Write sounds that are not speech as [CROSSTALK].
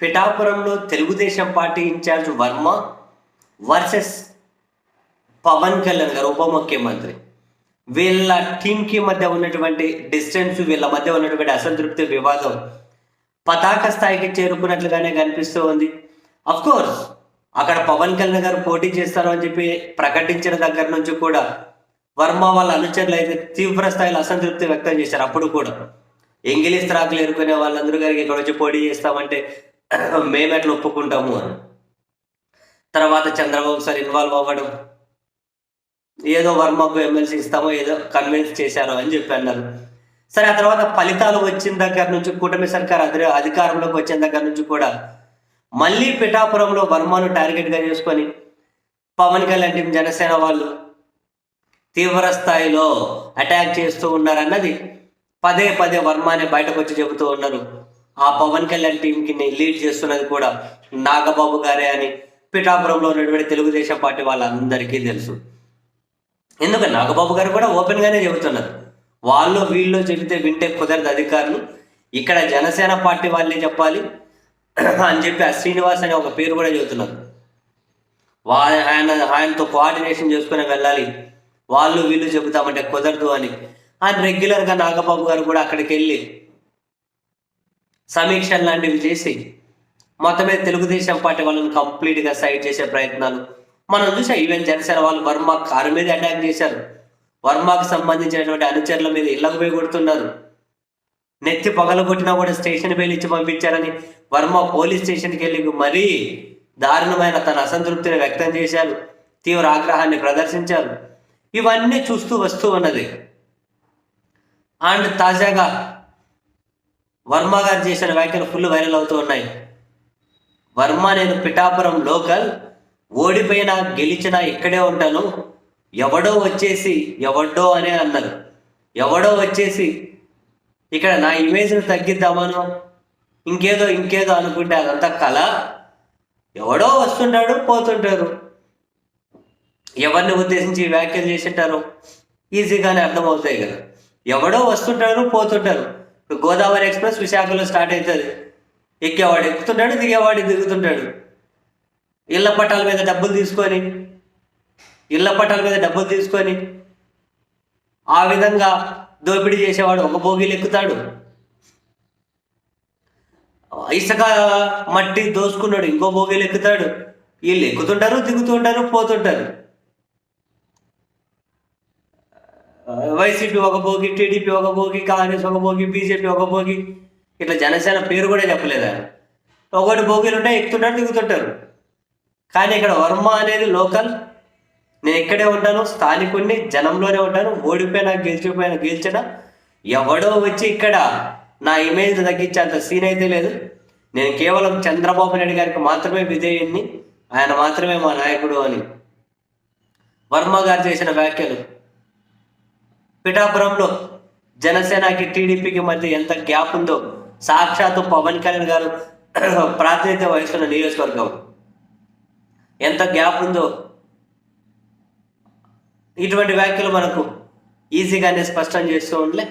పిఠాపురంలో Telugu Desam party incharge Varma versus Pawan Kalyan garu ఉప ముఖ్యమంత్రి. వీళ్ళ టీంకి మధ్య ఉన్నటువంటి డిస్టెన్స్ వీళ్ళ మధ్య ఉన్నటువంటి అసంతృప్తి వివాదం పతాక స్థాయికి చేరుకున్నట్లుగానే కనిపిస్తూ ఉంది. కోర్స్ అక్కడ పవన్ కళ్యాణ్ గారు పోటీ చేస్తారు అని చెప్పి ప్రకటించిన దగ్గర నుంచి కూడా వర్మ వాళ్ళ అనుచరులు అయితే తీవ్ర స్థాయిలో అసంతృప్తి వ్యక్తం చేశారు అప్పుడు కూడా. ఇంగ్లీష్ త్రాకులు ఎరుకునే వాళ్ళందరూ గారికి ఇక్కడ వచ్చి పోటీ చేస్తామంటే [CLEARS THROAT] మేము ఎట్లా ఒప్పుకుంటాము అని. తర్వాత చంద్రబాబు సార్ ఇన్వాల్వ్ అవ్వడం. ఏదో వర్మకు ఎమ్మెల్సీ ఇస్తామో ఏదో కన్విన్స్ చేశారు అని చెప్పి అన్నారు. సరే ఆ తర్వాత ఫలితాలు వచ్చిన దగ్గర నుంచి కూటమి సర్కార్ అధి అధికారంలోకి వచ్చిన దగ్గర నుంచి కూడా మళ్ళీ పిఠాపురంలో వర్మను టార్గెట్గా చేసుకొని పవన్ కళ్యాణ్ టీం జనసేన వాళ్ళు తీవ్ర స్థాయిలో అటాక్ చేస్తూ ఉన్నారన్నది పదే పదే వర్మనే బయటకు వచ్చి చెబుతూ ఉన్నారు. ఆ పవన్ కళ్యాణ్ టీంకి లీడ్ చేస్తున్నది కూడా నాగబాబు గారే అని పిఠాపురంలో ఉన్నటువంటి తెలుగుదేశం పార్టీ వాళ్ళందరికీ తెలుసు. ఎందుకంటే నాగబాబు గారు కూడా ఓపెన్ గానే చెబుతున్నారు. వాళ్ళు వీళ్ళు చెబితే వింటే కుదరదు అధికారులు. ఇక్కడ జనసేన పార్టీ వాళ్ళే చెప్పాలి. అని చెప్పి ఆ శ్రీనివాస్ అనే ఒక పేరు కూడా చెబుతున్నారు. వా ఆయన ఆయనతో కోఆర్డినేషన్ చేసుకుని వెళ్ళాలి. వాళ్ళు వీళ్ళు చెబుతామంటే కుదరదు అని. ఆయన రెగ్యులర్గా నాగబాబు గారు కూడా అక్కడికి వెళ్ళి సమీక్షలు లాంటివి చేసి మొత్తం మీద తెలుగుదేశం పార్టీ వాళ్ళని కంప్లీట్గా సైడ్ చేసే ప్రయత్నాలు. మనం చూసాం ఈవెన్ జనసేన వాళ్ళు వర్మ కారు మీద అటాక్ చేశారు. వర్మకు సంబంధించినటువంటి అనుచరుల మీద ఇళ్ళకు పోయి కొడుతున్నారు. నెత్తి పగల కొట్టినా కూడా స్టేషన్ పేరు ఇచ్చి పంపించారని వర్మ పోలీస్ స్టేషన్కి వెళ్ళి మరీ దారుణమైన తన అసంతృప్తిని వ్యక్తం చేశారు. తీవ్ర ఆగ్రహాన్ని ప్రదర్శించారు. ఇవన్నీ చూస్తూ వస్తూ ఉన్నది. అండ్ తాజాగా వర్మ గారు చేసిన వ్యాఖ్యలు ఫుల్ వైరల్ అవుతూ ఉన్నాయి. వర్మ నేను పిఠాపురం లోకల్ ఓడిపోయినా గెలిచినా ఇక్కడే ఉంటాను. ఎవడో వచ్చేసి ఎవడో అనే అన్నారు. ఎవడో వచ్చేసి ఇక్కడ నా ఇమేజ్ని తగ్గిద్దామను ఇంకేదో ఇంకేదో అనుకుంటే అదంతా కళ. ఎవడో వస్తుంటాడు పోతుంటారు ఎవరిని ఉద్దేశించి వ్యాఖ్యలు చేసింటారు? ఈజీగానే అర్థమవుతాయి కదా. ఎవడో వస్తుంటారు పోతుంటారు. ఇప్పుడు గోదావరి ఎక్స్ప్రెస్ విశాఖలో స్టార్ట్ అవుతుంది. ఎక్కేవాడు ఎక్కుతుంటాడు దిగేవాడు దిగుతుంటాడు ఇళ్ళ పట్టాల మీద డబ్బులు తీసుకొని ఇళ్ళ పట్టాల మీద డబ్బులు తీసుకొని ఆ విధంగా దోపిడీ చేసేవాడు ఒక భోగిలు ఎక్కుతాడు. ఇసుక మట్టి దోసుకున్నాడు ఇంకో భోగిలు ఎక్కుతాడు. వీళ్ళు ఎక్కుతుంటారు దిగుతుంటారు పోతుంటారు. వైసీపీ ఒక భోగి టీడీపీ ఒక భోగి కాంగ్రెస్ ఒక భోగి బీజేపీ ఒక భోగి. ఇట్లా జనసేన పేరు కూడా చెప్పలేదు? ఒకటి భోగిలు ఉంటాయి ఎక్కుతుంటారు దిగుతుంటారు. కానీ ఇక్కడ వర్మ అనేది లోకల్. నేను ఇక్కడే ఉంటాను స్థానికుడిని జనంలోనే ఉంటాను. ఓడిపోయినా గెలిచిపోయినా గెలిచినా ఎవడో వచ్చి ఇక్కడ నా ఇమేజ్ తగ్గించేంత సీన్ అయితే లేదు. నేను కేవలం చంద్రబాబు నాయుడు గారికి మాత్రమే విధేయుణ్ణి ఆయన మాత్రమే మా నాయకుడు అని. వర్మ గారు చేసిన వ్యాఖ్యలు. పిఠాపురంలో జనసేనకి టీడీపీకి మధ్య ఎంత గ్యాప్ ఉందో సాక్షాత్తు పవన్ కళ్యాణ్ గారు [CLEARS THROAT] ప్రాతినిధ్యం వహిస్తున్న నియోజకవర్గం. ఎంత గ్యాప్ ఉందో ఇటువంటి వ్యాఖ్యలు మనకు ఈజీగానే స్పష్టం చేస్తూ ఉండలే.